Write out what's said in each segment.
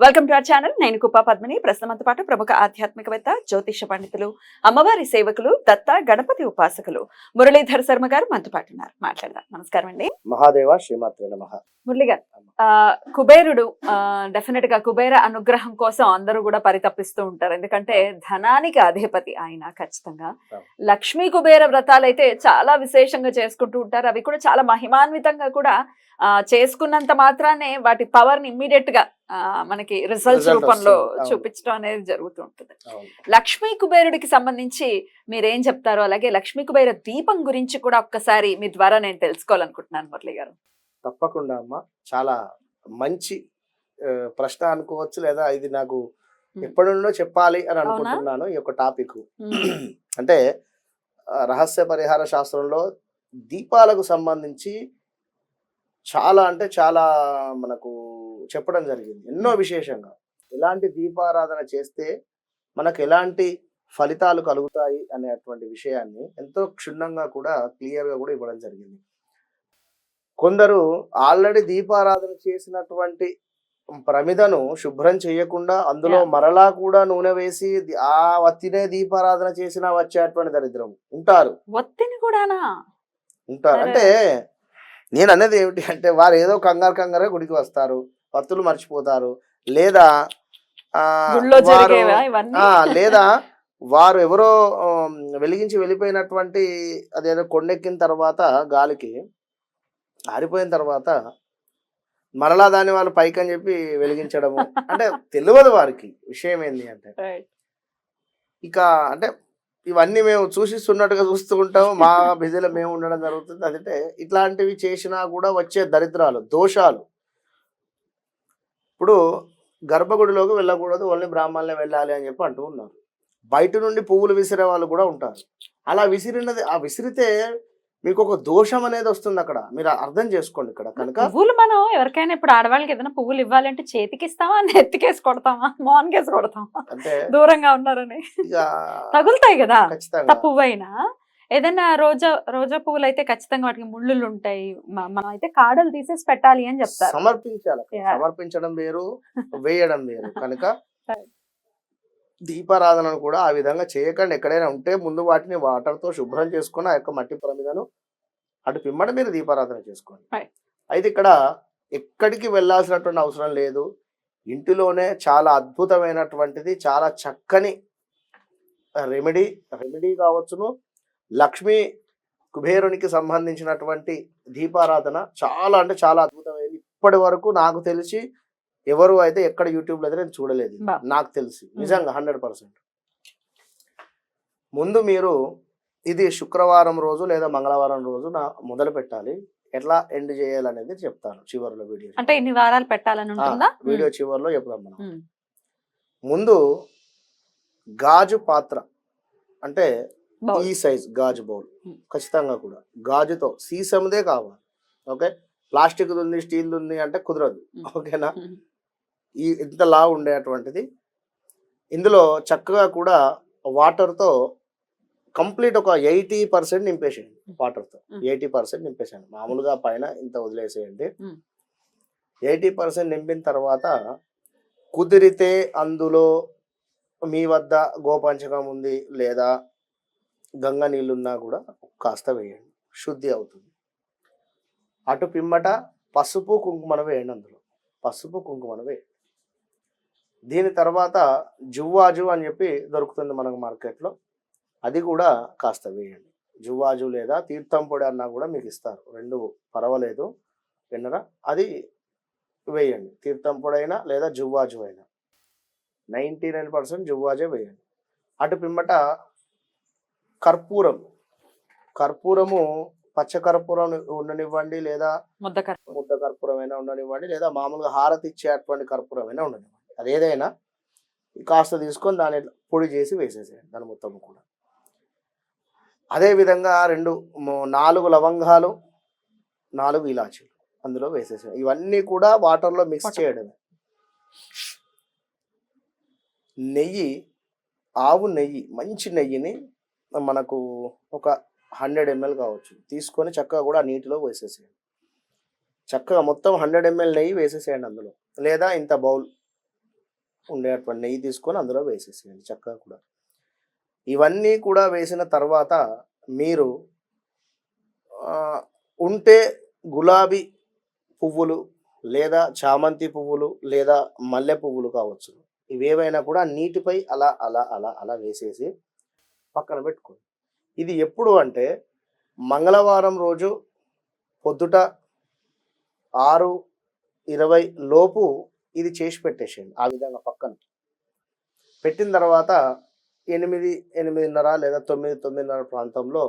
Welcome to our channel నేను కుప్పా పద్మిని. ప్రస్తుతంతో పాటు ప్రముఖ ఆధ్యాత్మికవేత్త జ్యోతిష పండితులు అమ్మవారి సేవకులు దత్త గణపతి ఉపాసకులు మురళీధర్ శర్మ గారు మనతో పాటు ఉన్నారు. మాట్లాడదాం. నమస్కారం అండి. మహాదేవ శ్రీమాత్రే నమ. మురళి గారు ఆ, కుబేరుడు డెఫినెట్గా కుబేర అనుగ్రహం కోసం అందరూ కూడా పరితపిస్తూ ఉంటారు. ఎందుకంటే ధనానికి అధిపతి ఆయన ఖచ్చితంగా. లక్ష్మీ కుబేర వ్రతాలు అయితే చాలా విశేషంగా చేసుకుంటూ ఉంటారు. అవి కూడా చాలా మహిమాన్వితంగా కూడా చేసుకున్నంత మాత్రానే వాటి పవర్ని ఇమ్మీడియట్గా మనకి రిజల్ట్స్ రూపంలో. చూపించడం అనేది జరుగుతూ ఉంటుంది అవును. లక్ష్మీ కుబేరుడికి సంబంధించి మీరేం చెప్తారో అలాగే లక్ష్మీ కుబేర దీపం గురించి కూడా ఒక్కసారి మీ ద్వారా నేను తెలుసుకోవాలనుకుంటున్నాను మురళి గారు తప్పకుండా అమ్మ చాలా మంచి ప్రశ్న అనుకోవచ్చు లేదా ఇది నాకు. ఎప్పటి నుండో చెప్పాలి అని? అనుకుంటున్నాను ఈ యొక్క టాపిక్ అంటే రహస్య పరిహార శాస్త్రంలో దీపాలకు సంబంధించి చాలా అంటే చాలా మనకు చెప్పడం జరిగింది. ఎన్నో విశేషంగా. ఎలాంటి దీపారాధన చేస్తే మనకు ఎలాంటి ఫలితాలు కలుగుతాయి అనేటువంటి విషయాన్ని ఎంతో క్షుణ్ణంగా కూడా క్లియర్గా కూడా ఇవ్వడం జరిగింది. కొందరు ఆల్రెడీ దీపారాధన చేసినటువంటి ప్రమిదను శుభ్రం చేయకుండా అందులో. మరలా కూడా నూనె వేసి ఆ వత్తినే దీపారాధన చేసినా వచ్చేటువంటి దరిద్రం ఉంటారు. కూడానా? ఉంటారు. అంటే నేను అనేది ఏమిటి అంటే వారు ఏదో కంగారు కంగారే గుడికి వస్తారు. వత్తులు మర్చిపోతారు. లేదా వారు- లేదా వారు ఎవరో వెలిగించి వెళ్ళిపోయినటువంటి అదేదో కొండెక్కిన తర్వాత గాలికి ఆరిపోయిన తర్వాత మరలా దాన్ని వాళ్ళు పైకి అని చెప్పి వెలిగించడము. అంటే తెలియదు వారికి విషయం ఏంది అంటే. ఇక అంటే ఇవన్నీ మేము చూసిస్తున్నట్టుగా చూస్తూ ఉంటాము. మా బిజీలో మేము ఉండడం జరుగుతుంది. అదంటే ఇట్లాంటివి చేసినా కూడా వచ్చే దరిద్రాలు దోషాలు ఇప్పుడు గర్భగుడిలోకి వెళ్ళకూడదు ఓన్లీ బ్రాహ్మణులే వెళ్ళాలి అని చెప్పి అంటూ ఉన్నారు. బయట నుండి పువ్వులు విసిరే వాళ్ళు కూడా ఉంటారు. అలా విసిరినది ఆ విసిరితే మీకు ఒక దోషం అనేది వస్తుంది అక్కడ. మీరు అర్థం చేసుకోండి ఇక్కడ కనుక. పువ్వులు మనం ఎవరికైనా ఇప్పుడు ఆడవాళ్ళకి ఏదైనా పువ్వులు ఇవ్వాలంటే చేతికి ఇస్తామా నెత్తికేసి కొడతామా మోన్కేసి కొడతామా? అంటే దూరంగా ఉన్నారని. తగులుతాయి కదా. పువ్వు అయినా ఏదైనా రోజా రోజా పువ్వులు అయితే ఖచ్చితంగా వాటికి ముళ్ళులు ఉంటాయి మనం అయితే కాడలు తీసేసి పెట్టాలి అని చెప్తారు. సమర్పించాలి. సమర్పించడం వేరు వేయడం వేరు. కనుక. దీపారాధనను కూడా ఆ విధంగా చేయకండి. ఎక్కడైనా ఉంటే ముందు వాటిని వాటర్తో శుభ్రం చేసుకుని ఆ యొక్క మట్టి ప్రమిదను అటు పిమ్మట మీరు దీపారాధన చేసుకోండి. అయితే ఇక్కడ ఎక్కడికి వెళ్ళాల్సినటువంటి అవసరం లేదు. ఇంటిలోనే చాలా అద్భుతమైనటువంటిది చాలా చక్కని రెమెడీ రెమెడీ కావచ్చును. లక్ష్మీ కుబేరునికి సంబంధించినటువంటి దీపారాధన చాలా అంటే చాలా అద్భుతమైనది ఇప్పటి వరకు నాకు తెలిసి ఎవరు అయితే ఎక్కడ యూట్యూబ్లో అయితే నేను చూడలేదు. నాకు తెలిసి. నిజంగా హండ్రెడ్ పర్సెంట్. ముందు మీరు ఇది శుక్రవారం రోజు లేదా మంగళవారం రోజు నా మొదలు పెట్టాలి. ఎట్లా ఎండ్ చేయాలనేది చెప్తాను చివరిలో వీడియో అంటే ఇన్ని వారాలు పెట్టాలని వీడియో చివరిలో చెప్దాం మనం. ముందు గాజు పాత్ర అంటే. ఈ సైజ్ గాజు బౌల్. ఖచ్చితంగా కూడా. గాజుతో సీసందే కావాలి. ఓకే? ప్లాస్టిక్ ఉంది స్టీల్ ఉంది అంటే కుదరదు. ఓకేనా. ఈ ఇంత లా ఉండేటువంటిది. ఇందులో చక్కగా కూడా వాటర్తో కంప్లీట్ ఒక ఎయిటీ పర్సెంట్ నింపేసేయండి వాటర్తో. ఎయిటీ పర్సెంట్ నింపేసేయండి. మామూలుగా పైన ఇంత వదిలేసేయండి. ఎయిటీ పర్సెంట్ నింపిన తర్వాత కుదిరితే అందులో మీ వద్ద గోపంచకం ఉంది లేదా గంగ నీళ్ళున్నా కూడా కాస్త వేయండి. శుద్ధి అవుతుంది. అటు పిమ్మట పసుపు కుంకుమను వేయండి అందులో. పసుపు కుంకుమను వేయండి. దీని తర్వాత జువ్వాజు అని చెప్పి దొరుకుతుంది మనకు మార్కెట్లో. అది కూడా కాస్త వేయండి. జువ్వాజు లేదా తీర్థం పొడి అన్నా కూడా మీకు ఇస్తారు. రెండు పర్వాలేదు. విన్నరా? అది వేయండి. తీర్థం పొడి అయినా లేదా జువ్వాజు అయినా. నైంటీ నైన్ పర్సెంట్ జువ్వాజే వేయండి. అటు పిమ్మట కర్పూరం కర్పూరము పచ్చ కర్పూరం ఉండనివ్వండి లేదా ముద్ద కర్పూరం. అయినా ఉండనివ్వండి లేదా మామూలుగా హారతి ఇచ్చేటువంటి కర్పూరం అయినా ఉండనివ్వండి. అది ఏదైనా కాస్త తీసుకొని దాన్ని పొడి చేసి వేసేసేయండి దాని మొత్తం కూడా. అదే విధంగా రెండు నాలుగు లవంగాలు నాలుగు ఇలాచీలు అందులో వేసేసాం ఇవన్నీ కూడా వాటర్లో మిక్స్. చేయడమే. నెయ్యి ఆవు నెయ్యి మంచి నెయ్యిని మనకు ఒక హండ్రెడ్ ఎంఎల్ కావచ్చు. తీసుకొని చక్కగా కూడా ఆ నీటిలో వేసేసేయండి. చక్కగా మొత్తం హండ్రెడ్ ఎంఎల్ నెయ్యి వేసేసేయండి అందులో. లేదా ఇంత బౌల్ ఉండేటువంటి నెయ్యి తీసుకొని అందులో వేసేసేయండి చక్కగా కూడా. ఇవన్నీ కూడా వేసిన తర్వాత మీరు ఉంటే గులాబీ పువ్వులు లేదా చామంతి పువ్వులు లేదా మల్లె పువ్వులు కావచ్చు. ఇవేవైనా కూడా నీటిపై అలా అలా అలా అలా వేసేసి పక్కన పెట్టుకోండి. ఇది ఎప్పుడు అంటే మంగళవారం రోజు పొద్దుట ఆరు ఇరవై లోపు ఇది చేసి పెట్టేసేయండి ఆ విధంగా పక్కన. పెట్టిన తర్వాత ఎనిమిది ఎనిమిదిన్నర లేదా తొమ్మిది తొమ్మిదిన్నర ప్రాంతంలో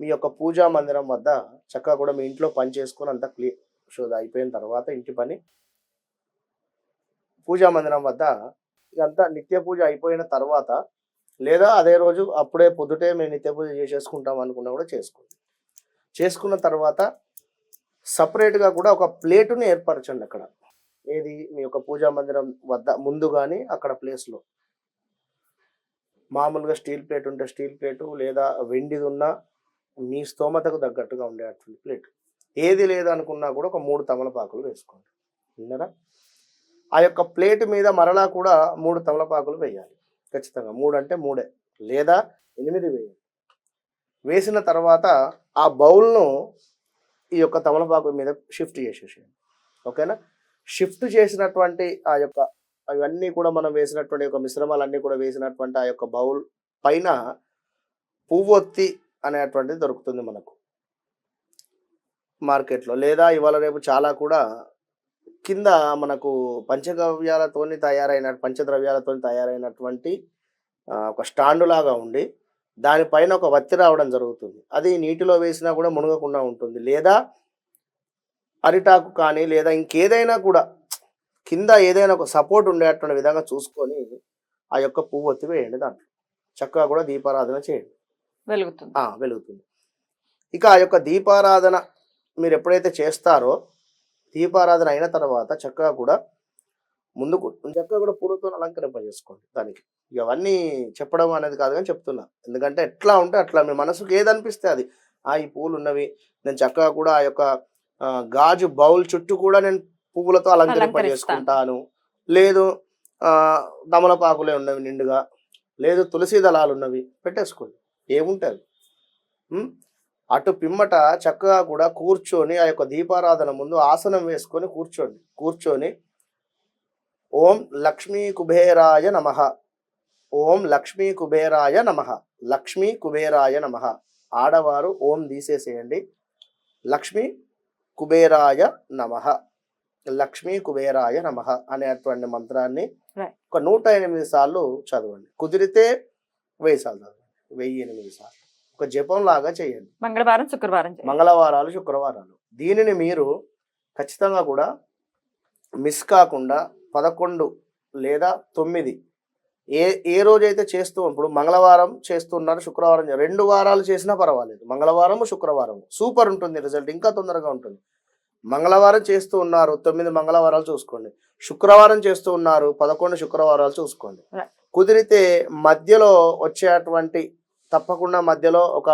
మీ యొక్క పూజా మందిరం వద్ద చక్కగా కూడా మీ ఇంట్లో పని చేసుకుని అంతా క్లియర్ సో అయిపోయిన తర్వాత ఇంటి పని. పూజా మందిరం వద్ద ఇదంతా నిత్య పూజ అయిపోయిన తర్వాత లేదా అదే రోజు అప్పుడే పొద్దుటే మేము నిత్య పూజ చేసేసుకుంటాం అనుకున్నా కూడా చేసుకోండి. చేసుకున్న తర్వాత సపరేట్గా కూడా ఒక ప్లేటుని ఏర్పరచండి అక్కడ. ఏది? మీ యొక్క పూజా మందిరం వద్ద ముందు కానీ అక్కడ ప్లేస్లో మామూలుగా స్టీల్ ప్లేట్ ఉంటే స్టీల్ ప్లేటు లేదా వెండిది ఉన్నా మీ స్తోమతకు తగ్గట్టుగా ఉండేటువంటి ప్లేట్. ఏది లేదనుకున్నా కూడా ఒక మూడు తమలపాకులు వేసుకోండి. విన్నారా? ఆ యొక్క ప్లేట్ మీద మరలా కూడా మూడు తమలపాకులు వేయాలి. ఖచ్చితంగా. మూడు అంటే మూడే. లేదా ఎనిమిది వేయండి. వేసిన తర్వాత ఆ బౌల్ను ఈ యొక్క తమలపాకు మీద షిఫ్ట్ చేసేసేయండి. ఓకేనా? షిఫ్ట్ చేసినటువంటి ఆ యొక్క అవన్నీ కూడా మనం వేసినటువంటి యొక్క మిశ్రమాలన్నీ కూడా వేసినటువంటి ఆ యొక్క బౌల్ పైన పువ్వొత్తి అనేటువంటిది దొరుకుతుంది మనకు మార్కెట్లో. లేదా ఇవాళ రేపు చాలా కూడా కింద మనకు పంచగవ్యాలతోని తయారైన పంచద్రవ్యాలతో తయారైనటువంటి ఒక స్టాండు లాగా ఉండి దానిపైన ఒక వత్తి రావడం జరుగుతుంది. అది నీటిలో వేసినా కూడా మునగకుండా ఉంటుంది. లేదా అరిటాకు కానీ లేదా ఇంకేదైనా కూడా కింద ఏదైనా ఒక సపోర్ట్ ఉండేటువంటి విధంగా చూసుకొని ఆ యొక్క పువ్వు ఒత్తి వేయండి దాంట్లో. చక్కగా కూడా దీపారాధన చేయండి. వెలుగుతుంది. వెలుగుతుంది. ఇక ఆ యొక్క దీపారాధన మీరు ఎప్పుడైతే చేస్తారో దీపారాధన అయిన తర్వాత చక్కగా కూడా ముందుకు చక్కగా కూడా పూలతో అలంకరింపజేసుకోండి దానికి. ఇక అవన్నీ చెప్పడం అనేది కాదు కానీ చెప్తున్నా. ఎందుకంటే ఎట్లా ఉంటే అట్లా మీ మనసుకు ఏది అనిపిస్తే అది. ఆ ఈ పూలు ఉన్నవి నేను చక్కగా కూడా ఆ యొక్క గాజు బౌల్ చుట్టూ కూడా నేను పువ్వులతో అలంకరింపజేసుకుంటాను. లేదు ఆ, తమలపాకులే ఉన్నవి నిండుగా. లేదు తులసి దళాలు ఉన్నవి. పెట్టేసుకోండి. ఏముంటుంది ఉమ్? అటు పిమ్మట చక్కగా కూడా కూర్చొని ఆ యొక్క దీపారాధన ముందు ఆసనం వేసుకొని కూర్చోండి. కూర్చొని ఓం లక్ష్మీ కుబేరాయ నమ. ఓం లక్ష్మీ కుబేరాయ నమ. లక్ష్మీ కుబేరాయ నమ. ఆడవారు ఓం తీసేసేయండి. లక్ష్మీ కుబేరాయ నమ. లక్ష్మీ కుబేరాయ నమ అనేటువంటి మంత్రాన్ని. ఒక నూట ఎనిమిది సార్లు చదవండి. కుదిరితే వెయ్యి సార్లు చదవండి. వెయ్యి ఎనిమిది సార్లు. ఒక జపం లాగా చేయండి. మంగళవారం శుక్రవారం. మంగళవారాలు శుక్రవారాలు. దీనిని మీరు ఖచ్చితంగా కూడా మిస్ కాకుండా పదకొండు లేదా తొమ్మిది ఏ ఏ రోజైతే చేస్తూ ఇప్పుడు మంగళవారం చేస్తున్నారు శుక్రవారం రెండు వారాలు చేసినా పర్వాలేదు. మంగళవారము శుక్రవారం సూపర్ ఉంటుంది రిజల్ట్ ఇంకా తొందరగా ఉంటుంది. మంగళవారం చేస్తూ ఉన్నారు తొమ్మిది మంగళవారాలు చూసుకోండి. శుక్రవారం చేస్తూ ఉన్నారు పదకొండు శుక్రవారాలు చూసుకోండి. కుదిరితే మధ్యలో వచ్చేటువంటి తప్పకుండా మధ్యలో ఒక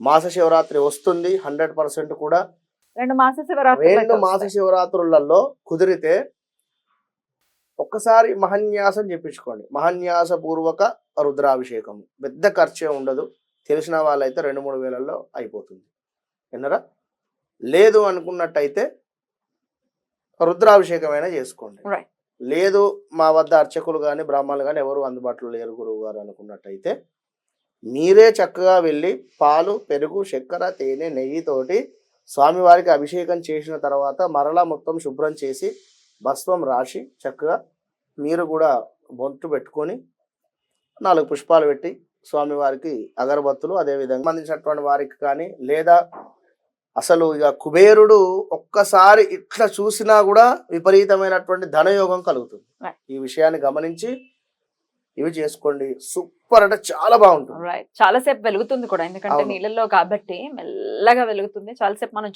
మాస శివరాత్రి వస్తుంది. హండ్రెడ్ పర్సెంట్ కూడా రెండు మాస శివరాత్రి రెండు మాస శివరాత్రులలో కుదిరితే ఒక్కసారి మహన్యాసం చెప్పించుకోండి. మహన్యాస పూర్వక రుద్రాభిషేకం. పెద్ద ఖర్చే ఉండదు. తెలిసిన వాళ్ళైతే రెండు మూడు వేలల్లో అయిపోతుంది. విన్నరా? లేదు అనుకున్నట్టయితే రుద్రాభిషేకమైనా చేసుకోండి. లేదు మా వద్ద అర్చకులు కానీ బ్రాహ్మణులు కానీ ఎవరు అందుబాటులో లేరు గురువు గారు అనుకున్నట్టయితే మీరే చక్కగా వెళ్ళి పాలు పెరుగు చక్కెర తేనె నెయ్యితోటి స్వామివారికి అభిషేకం చేసిన తర్వాత మరలా మొత్తం శుభ్రం చేసి భస్మం రాసి చక్కగా మీరు కూడా బొట్టు పెట్టుకొని నాలుగు పుష్పాలు పెట్టి స్వామివారికి అగరబత్తులు అదేవిధంగా సంబంధించినటువంటి వారికి కానీ లేదా అసలు ఇక కుబేరుడు ఒక్కసారి ఇట్లా చూసినా కూడా విపరీతమైనటువంటి ధనయోగం కలుగుతుంది. ఈ విషయాన్ని గమనించి ఇవి చేసుకోండి సూపర్ అంటే చాలా బాగుంటుంది. రైట్ చాలా సేపు వెలుగుతుంది కూడా ఎందుకంటే. నీళ్ళల్లో కాబట్టి మెల్లగా వెలుగుతుంది. చాలా సేపు మనం